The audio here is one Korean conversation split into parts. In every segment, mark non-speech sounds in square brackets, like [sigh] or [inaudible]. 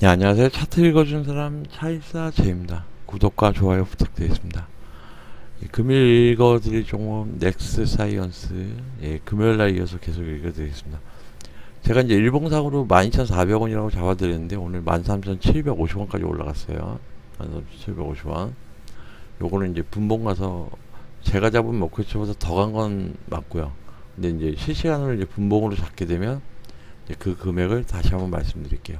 네, 안녕하세요. 차트 읽어준 사람 차일사 제입니다. 구독과 좋아요 부탁드리겠습니다. 예, 금일 읽어드릴 종목 넥스 사이언스 예, 금요일날 이어서 계속 읽어드리겠습니다. 제가 이제 일봉상으로 12,400원이라고 잡아드렸는데 오늘 13,750원까지 올라갔어요. 13,750원. 요거는 이제 분봉 가서 제가 잡은 목표치보다 더 간 건 맞고요. 근데 이제 실시간으로 이제 분봉으로 잡게 되면 그 금액을 다시 한번 말씀드릴게요.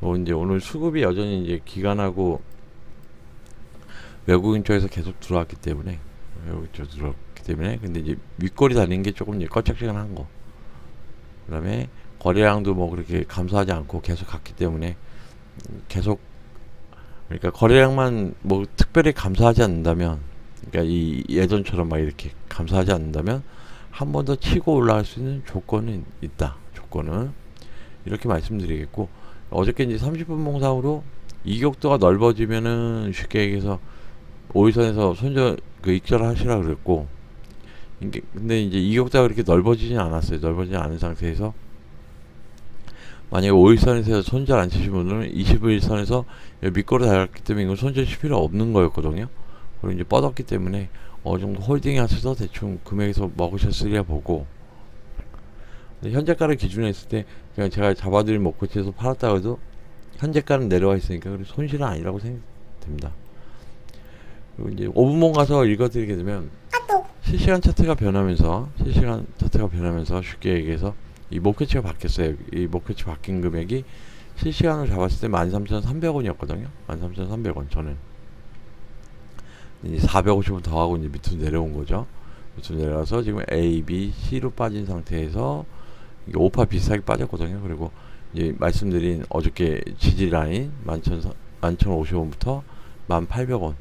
뭐 이제 오늘 수급이 여전히 이제 기관하고 외국인 쪽에서 계속 들어왔기 때문에 외국인 쪽 들어왔기 때문에 근데 이제 윗골이 달린 게 조금 이제 꺼짝지근한 거. 그다음에 거래량도 뭐 그렇게 감소하지 않고 계속 갔기 때문에 음, 계속 그러니까 거래량만 뭐 특별히 감소하지 않는다면 그러니까 이 예전처럼 막 이렇게 감소하지 않는다면 한 번 더 치고 올라갈 수 있는 조건은 있다. 조건은 이렇게 말씀드리겠고 어저께 이제 30분 봉상으로 이격도가 넓어지면은 쉽게 얘기해서 오일선에서 손절 그 익절하시라 그랬고 이게 근데 이제 이격도가 그렇게 넓어지진 않았어요. 넓어지지 않은 상태에서 만약에 5일선에서 손절 안 치신 분들은 21선에서 밑거리 달았기 때문에 이건 손절 칠 필요 없는 거였거든요. 그리고 이제 뻗었기 때문에 어느 정도 홀딩 하셔서 대충 금액에서 먹으셨으리야 보고 현재가를 기준으로 했을 때 그냥 제가 잡아드린 목표치에서 팔았다 해도 현재가는 내려와 있으니까 그래 손실은 아니라고 생각됩니다. 그리고 이제 5분봉 가서 읽어드리게 되면 실시간 차트가 변하면서 실시간 차트가 변하면서 쉽게 얘기해서 이 목표치가 바뀌었어요. 이 목표치 바뀐 금액이 실시간으로 잡았을 때 13,300원이었거든요. 13,300원 저는 이제 450원 더하고 이제 밑으로 내려온 거죠. 밑으로 내려가서 지금 A, B, C로 빠진 상태에서 5파 비슷하게 빠졌거든요. 그리고 이제 말씀드린 어저께 지지 라인 11,050원부터 1,800원.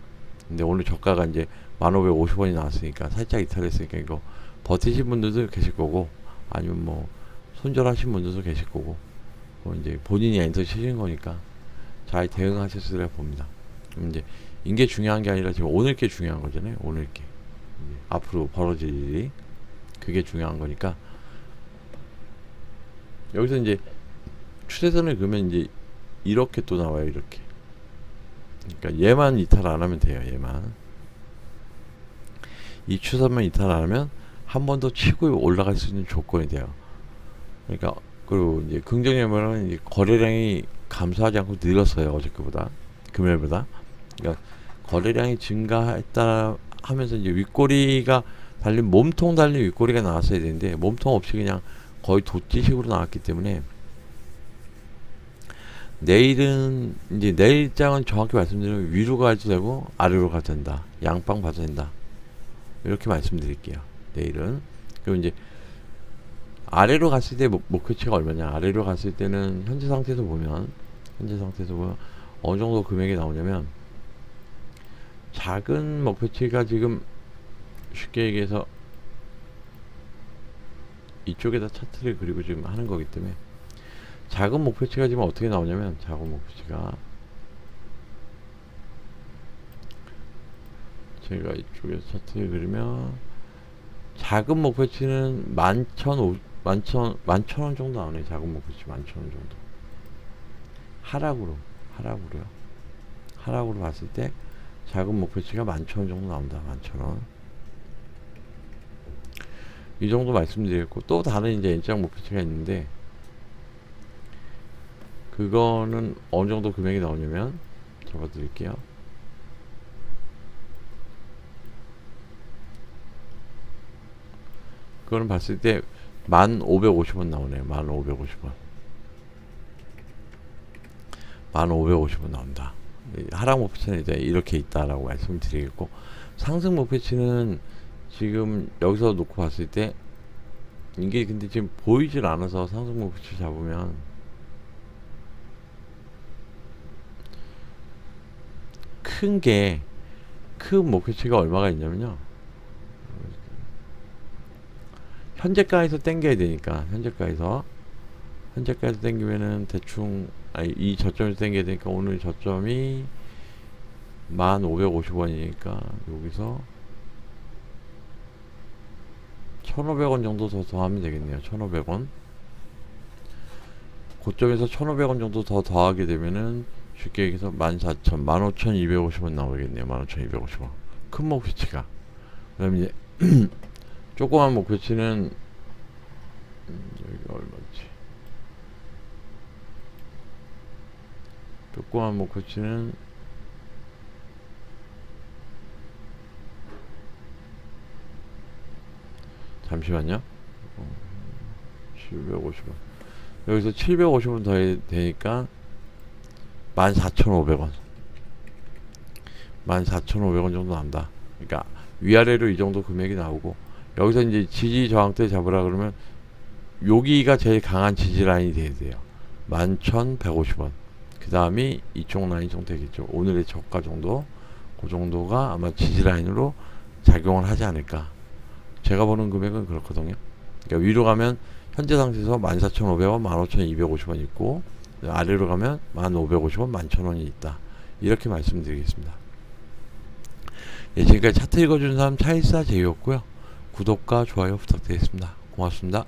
근데 오늘 저가가 이제 1,550원이 나왔으니까 살짝 이탈했으니까 이거 버티신 분들도 계실 거고 아니면 뭐 손절하신 분들도 계실 거고 뭐 이제 본인이 엔터 치신 거니까 잘 대응하셨으리라 봅니다. 이제 이게 중요한 게 아니라 지금 오늘 게 중요한 거잖아요. 오늘 게 앞으로 벌어질 일이 그게 중요한 거니까 여기서 이제 추세선을 그러면 이제 이렇게 또 나와요. 이렇게 그러니까 얘만 이탈 안 하면 돼요. 얘만 이 추세만 이탈 안 하면 한 번 더 치고 올라갈 수 있는 조건이 돼요. 그러니까 그리고 이제 긍정의 면은 이제 거래량이 감소하지 않고 늘었어요. 어저께보다 금요일보다. 그러니까 거래량이 증가했다 하면서 이제 윗꼬리가 달린 몸통 달린 윗꼬리가 나왔어야 되는데 몸통 없이 그냥 거의 도찌식으로 나왔기 때문에 내일은 이제 내일 장은 정확히 말씀드리면 위로 가도 되고 아래로 가도 된다. 양방 봐도 된다. 이렇게 말씀드릴게요. 내일은 그리고 이제 아래로 갔을 때 목- 목표치가 얼마냐? 아래로 갔을 때는 현재 상태에서 보면 현재 상태에서 보면 어느 정도 금액이 나오냐면 작은 목표치가 지금 쉽게 얘기해서 이쪽에다 차트를 그리고 지금 하는 거기 때문에 작은 목표치가 지금 어떻게 나오냐면 작은 목표치가 제가 이쪽에서 차트를 그리면 작은 목표치는 만천 만천 만천 원 정도 나오네. 작은 목표치 만천 원 정도. 하락으로 하락으로요. 하락으로 봤을 때 작은 목표치가 만천 원 정도 나온다. 만천 원 이 정도 말씀드렸고 또 다른 이제 인적 목표치가 있는데 그거는 어느 정도 금액이 나오냐면 적어드릴게요. 그거는 봤을 때 1550원 나오네요. 1550원. 1550원 나온다. 이 하락 목표치는 이제 이렇게 있다라고 말씀을 드리겠고 상승 목표치는 지금 여기서 놓고 봤을 때 이게 근데 지금 보이질 않아서 상승 목표치 잡으면 큰 게 큰 목표치가 얼마가 있냐면요. 현재가에서 땡겨야 되니까 현재가에서. 현재가에서 땡기면은 대충 아니 이 저점에서 땡겨야 되니까 오늘 저점이 1550원이니까 여기서 1500원 정도 더 더하면 되겠네요 1500원 고점에서 1,500원 정도 더 더하게 되면은 쉽게 얘기해서 14,000, 15,250원 나오겠네요. 15,250원. 큰 목표치가. 그 다음에 이제 [clears throat] 조그만 목표치는 음, 여기가 얼마지? 조그만 목표치는 잠시만요. 어, 750원. 여기서 750원 더 해야 되니까 14,500원. 14,500원 정도 난다. 그러니까 위아래로 이 정도 금액이 나오고 여기서 이제 지지 저항 대 잡으라 그러면 여기가 제일 강한 지지 라인이 돼야 돼요. 11,150원. 그 다음이 이쪽 라인 정도 되겠죠. 오늘의 저가 정도. 그 정도가 아마 지지 라인으로 작용을 하지 않을까. 제가 보는 금액은 그렇거든요. 그러니까 위로 가면 현재 상태에서 14,500원, 15,250원 있고 아래로 가면 1,550원, 11,000원이 있다. 이렇게 말씀드리겠습니다. 예, 지금까지 차트 읽어주는 사람 차일사 제이였고요. 구독과 좋아요 부탁드리겠습니다. 고맙습니다.